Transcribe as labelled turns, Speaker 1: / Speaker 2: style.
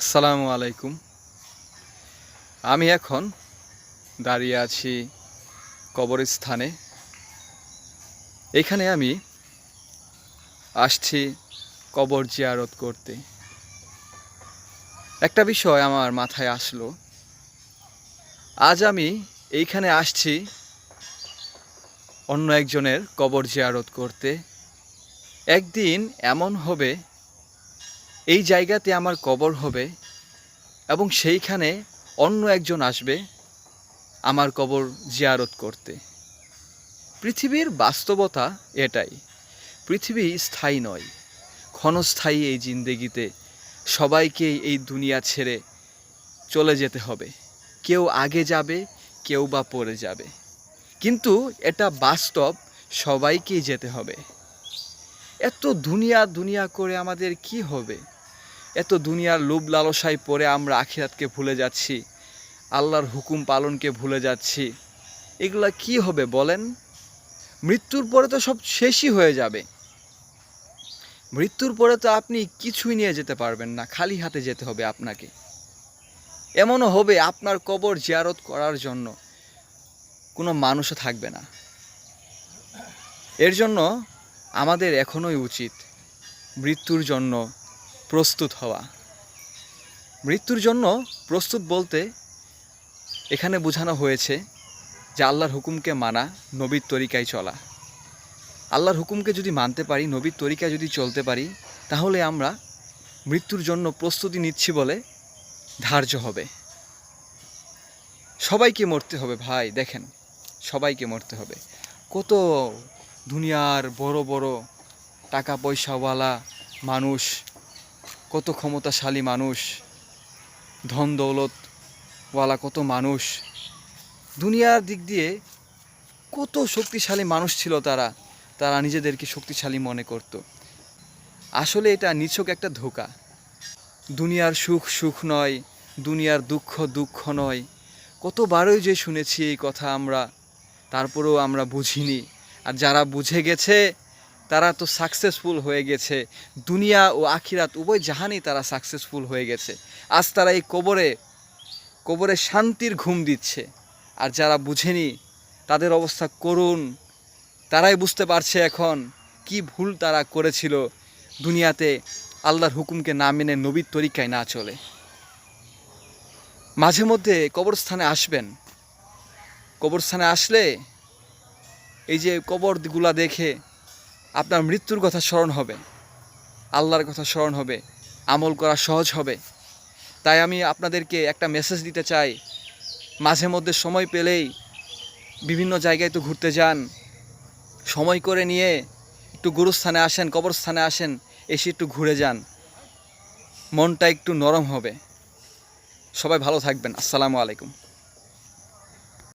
Speaker 1: আসসালামু আলাইকুম। আমি এখন দাঁড়িয়ে আছি কবরস্থানে। এখানে আমি আসছি কবর জিয়ারত করতে। একটা বিষয় আমার মাথায় আসলো। আজ আমি এইখানে আসছি অন্য একজনের কবর জিয়ারত করতে। একদিন এমন হবে এই জায়গাতে আমার কবর হবে এবং সেইখানে অন্য একজন আসবে আমার কবর জিয়ারত করতে। পৃথিবীর বাস্তবতা এটাই। পৃথিবী স্থায়ী নয়। ক্ষণস্থায়ী এই জিন্দেগিতে সবাইকেই এই দুনিয়া ছেড়ে চলে যেতে হবে। কেউ আগে যাবে, কেউ বা পরে যাবে। কিন্তু এটা বাস্তব সবাইকেই যেতে হবে। এত দুনিয়া দুনিয়া করে আমাদের কি হবে? এত দুনিয়ার লোভ লালসায় পড়ে আমরা আখিরাতকে ভুলে যাচ্ছি, আল্লাহর হুকুম পালনকে ভুলে যাচ্ছি। এগুলা কি হবে বলেন? মৃত্যুর পরে তো সব শেষই হয়ে যাবে। মৃত্যুর পরে তো আপনি কিছুই নিয়ে যেতে পারবেন না, খালি হাতে যেতে হবে আপনাকে। এমনও হবে আপনার কবর জিয়ারত করার জন্য কোনো মানুষও থাকবে না। এর জন্য আমাদের এখনোই উচিত মৃত্যুর জন্য প্রস্তুত হওয়া। মৃত্যুর জন্য প্রস্তুত বলতে এখানে বোঝানো হয়েছে যে আল্লাহর হুকুমকে মানা নবীর তরিকায় চলা। আল্লাহর হুকুমকে যদি মানতে পারি, নবীর তরিকায় যদি চলতে পারি, তাহলে আমরা মৃত্যুর জন্য প্রস্তুতি নিচ্ছি বলে ধার্য হবে। সবাইকে মরতে হবে ভাই, দেখেন, সবাইকে মরতে হবে। কত দুনিয়ার বড় বড় টাকা পয়সাওয়ালা মানুষ কত ক্ষমতাশালী মানুষ, ধন দৌলতওয়ালা কত মানুষ। দুনিয়ার দিক দিয়ে কত শক্তিশালী মানুষ ছিল তারা তারা নিজেদেরকে শক্তিশালী মনে করত। আসলে এটা নিছক একটা ধোকা। দুনিয়ার সুখ সুখ নয়, দুনিয়ার দুঃখ দুঃখ নয়। কতবারই যে শুনেছি এই কথা আমরা, তারপরেও আমরা বুঝিনি। আর যারা বুঝে গেছে তারা তো সাকসেসফুল হয়ে গেছে। দুনিয়া ও আখিরাত উভয় জাহানেই তারা সাকসেসফুল হয়ে গেছে। আজ তারা এই কবরে কবরে শান্তির ঘুম দিচ্ছে। আর যারা বুঝেনি তাদের অবস্থা করুন তারাই বুঝতে পারছে এখন কি ভুল তারা করেছিল। দুনিয়াতে আল্লাহর হুকুমকে না মেনে নবীর তরিকায় না চলে। মাঝে মধ্যে কবরস্থানে আসবেন। কবরস্থানে আসলে এই যে কবরগুলা দেখে আপনার মৃত্যুর কথা স্মরণ হবে। আল্লাহর কথা স্মরণ হবে। আমল করা সহজ হবে। তাই আমি আপনাদেরকে একটা মেসেজ দিতে চাই। মাঝে মধ্যে সময় পেলেই বিভিন্ন জায়গায় তো ঘুরতে যান। সময় করে নিয়ে একটু গুরুস্থানে আসেন, কবরস্থানে আসেন, এসে একটু ঘুরে যান। মনটা একটু নরম হবে। সবাই ভালো থাকবেন। আসসালামু আলাইকুম।